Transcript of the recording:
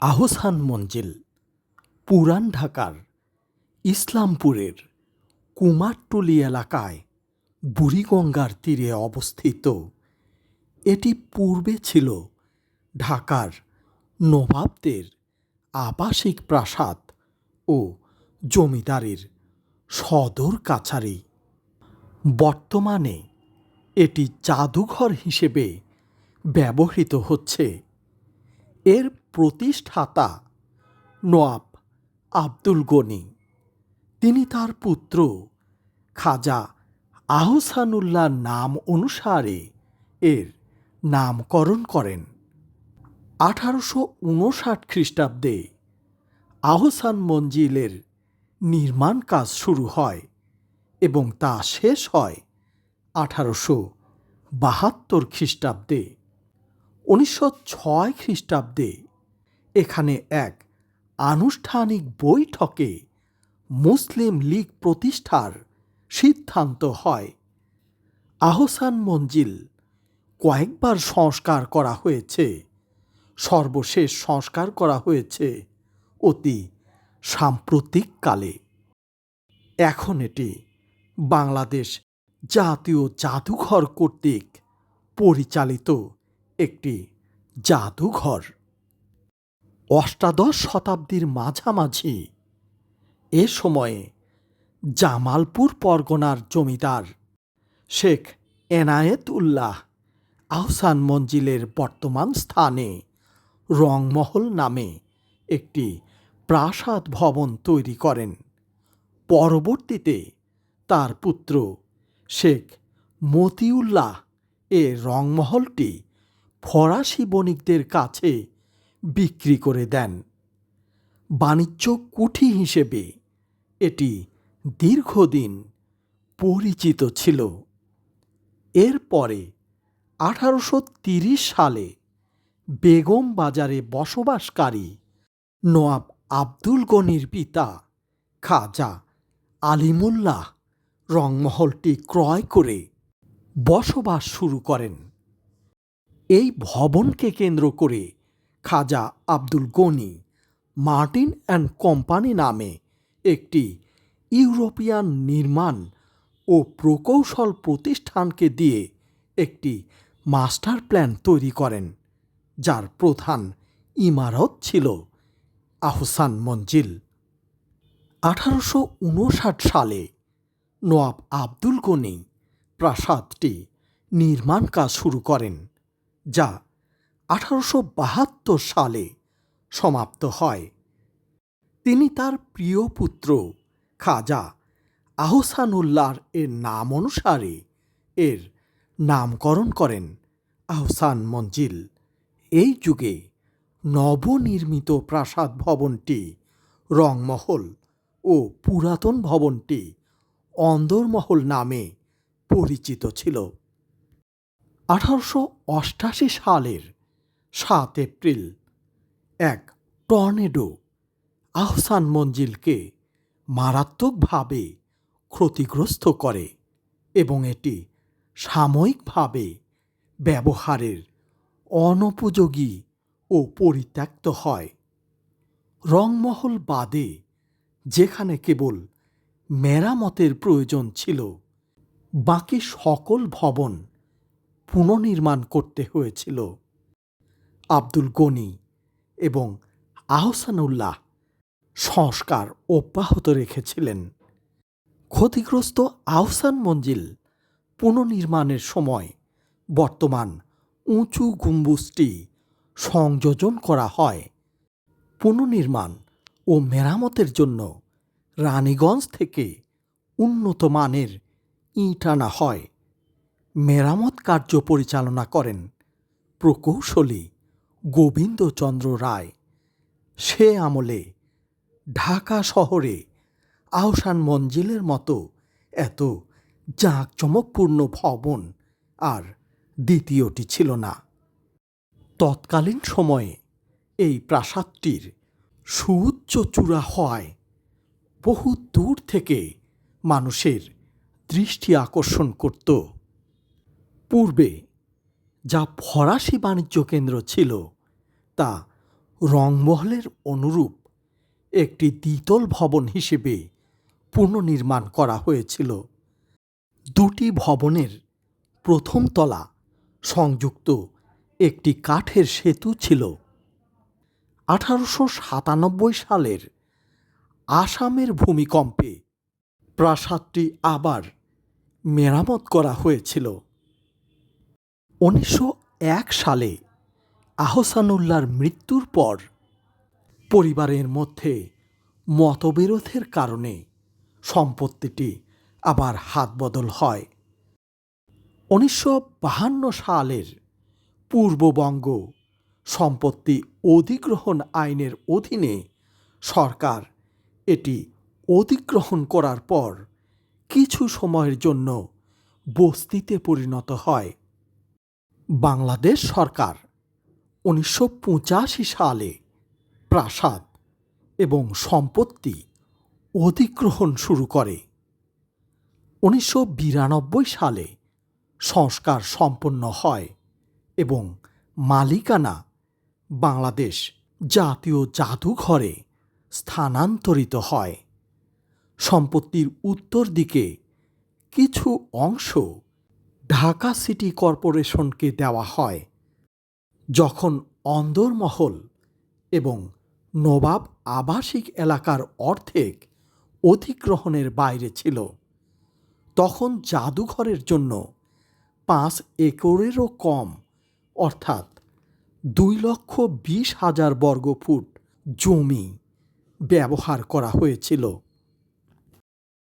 আহসান মঞ্জিল, পুরান ঢাকার ইসলামপুরের কুমারটুলি এলাকায় বুড়িগঙ্গার তীরে অবস্থিত। এটি পূর্বে ছিল ঢাকার নবাবদের আবাসিক প্রাসাদ ও জমিদারির সদর কাছারি। বর্তমানে এটি জাদুঘর হিসেবে ব্যবহৃত হচ্ছে। এর প্রতিষ্ঠাতা নোয়াব আব্দুল গনি। তিনি তার পুত্র খাজা আহসানুল্লাহ নাম অনুসারে এর নামকরণ করেন। আঠারোশো উনষাট খ্রিস্টাব্দে আহসান মঞ্জিলের নির্মাণ কাজ শুরু হয় এবং তা শেষ হয় আঠারোশো বাহাত্তর খ্রিস্টাব্দে। উনিশশো ছয় খ্রিস্টাব্দে এখানে এক আনুষ্ঠানিক বৈঠকে মুসলিম লীগ প্রতিষ্ঠার সিদ্ধান্ত হয়। আহসান মঞ্জিল কয়েকবার সংস্কার করা হয়েছে। সর্বশেষ সংস্কার করা হয়েছে অতি সাম্প্রতিককালে। এখন এটি বাংলাদেশ জাতীয় জাদুঘর কর্তৃক পরিচালিত। একটি জাদুঘর। অষ্টাদশ শতাব্দীর মাঝামাঝি। এ সময়ে জামালপুর পরগনার জমিদার শেখ এনায়েত উল্লাহ আহসান মঞ্জিলের বর্তমান স্থানে রংমহল নামে একটি প্রাসাদ ভবন তৈরি করেন। পরবর্তীতে তার পুত্র শেখ মতিউল্লাহ এ রংমহলটি ফরাসি বণিকদের কাছে বিক্রি করে দেন। বাণিজ্য কুঠি হিসেবে এটি দীর্ঘদিন পরিচিত ছিল। এরপরে আঠারোশো সালে বেগম বাজারে বসবাসকারী নওয়াব আব্দুল গনির পিতা খাজা আলিমুল্লাহ রংমহলটি ক্রয় করে বসবাস শুরু করেন। এই ভবনকে কেন্দ্র করে Khwaja Abdul Gani Martin and company নামে একটি ইউরোপিয়ান নির্মাণ ও প্রকৌশল প্রতিষ্ঠানকে দিয়ে একটি মাস্টার প্ল্যান তৈরি করেন, যার প্রধান ইমারত ছিল আহসান মঞ্জিল। আঠারোশো উনষাট সালে নওয়াব আব্দুল গনি প্রাসাদটি নির্মাণ কাজ শুরু করেন। যা আঠারোশো বাহাত্তর সালে সমাপ্ত হয়। তিনি তার প্রিয় পুত্র খাজা আহসানুল্লাহর এর নাম অনুসারে এর নামকরণ করেন আহসান মঞ্জিল। এই যুগে নবনির্মিত প্রাসাদ ভবনটি, রংমহল ও পুরাতন ভবনটি অন্দরমহল নামে পরিচিত ছিল। আঠারোশো অষ্টাশি সালের সাত এপ্রিল, এক টর্নেডো আহসান মঞ্জিলকে মারাত্মকভাবে ক্ষতিগ্রস্ত করে এবং এটি সাময়িকভাবে ব্যবহারের অনুপযোগী ও পরিত্যক্ত হয়। রংমহল বাদে যেখানে কেবল মেরামতের প্রয়োজন ছিল, বাকি সকল ভবন পুনর্নির্মাণ করতে হয়েছিল। আব্দুল গনি এবং আহসানুল্লাহ সংস্কার অব্যাহত রেখেছিলেন। ক্ষতিগ্রস্ত আহসান মঞ্জিল পুনর্নির্মাণের সময় বর্তমান উঁচু গম্বুজটি সংযোজন করা হয়। পুনর্নির্মাণ ও মেরামতের জন্য রানীগঞ্জ থেকে উন্নত মানের ইট আনা হয়। মেরামত কার্য পরিচালনা করেন প্রকৌশলী গোবিন্দচন্দ্র রায়। সে আমলে ঢাকা শহরে আহসান মঞ্জিলের মতো এত জাঁকজমকপূর্ণ ভবন আর দ্বিতীয়টি ছিল না। তৎকালীন সময়ে এই প্রাসাদটির সুউচ্চ চূড়া হওয়ায় বহু দূর থেকে মানুষের দৃষ্টি আকর্ষণ করত। পূর্বে যা ফরাসি বাণিজ্য কেন্দ্র ছিল, তা রংমহলের অনুরূপ একটি দ্বিতল ভবন হিসেবে পুনর্নির্মাণ করা হয়েছিল। দুটি ভবনের প্রথম তলা সংযুক্ত একটি কাঠের সেতু ছিল। আঠারোশো সাতানব্বই সালের আসামের ভূমিকম্পে প্রাসাদটি আবার মেরামত করা হয়েছিল। উনিশশো এক সালে আহসানুল্লাহর মৃত্যুর পর পরিবারের মধ্যে মতবিরোধের কারণে সম্পত্তিটি আবার হাতবদল হয়। উনিশশো বাহান্ন সালের পূর্ববঙ্গ সম্পত্তি অধিগ্রহণ আইনের অধীনে সরকার এটি অধিগ্রহণ করার পর কিছু সময়ের জন্য বস্তিতে পরিণত হয়। বাংলাদেশ সরকার উনিশশো পঁচাশি সালে প্রাসাদ এবং সম্পত্তি অধিগ্রহণ শুরু করে। উনিশশো বিরানব্বই সালে সংস্কার সম্পন্ন হয় এবং মালিকানা বাংলাদেশ জাতীয় জাদুঘরে স্থানান্তরিত হয়। সম্পত্তির উত্তর দিকে কিছু অংশ ঢাকা সিটি কর্পোরেশনকে দেওয়া হয় যখন অন্দরমহল এবং নবাব আবাসিক এলাকার অর্ধেক অধিগ্রহণের বাইরে ছিল, তখন জাদুঘরের জন্য পাঁচ একরেরও কম, অর্থাৎ দুই লক্ষ বিশ হাজার বর্গফুট জমি ব্যবহার করা হয়েছিল।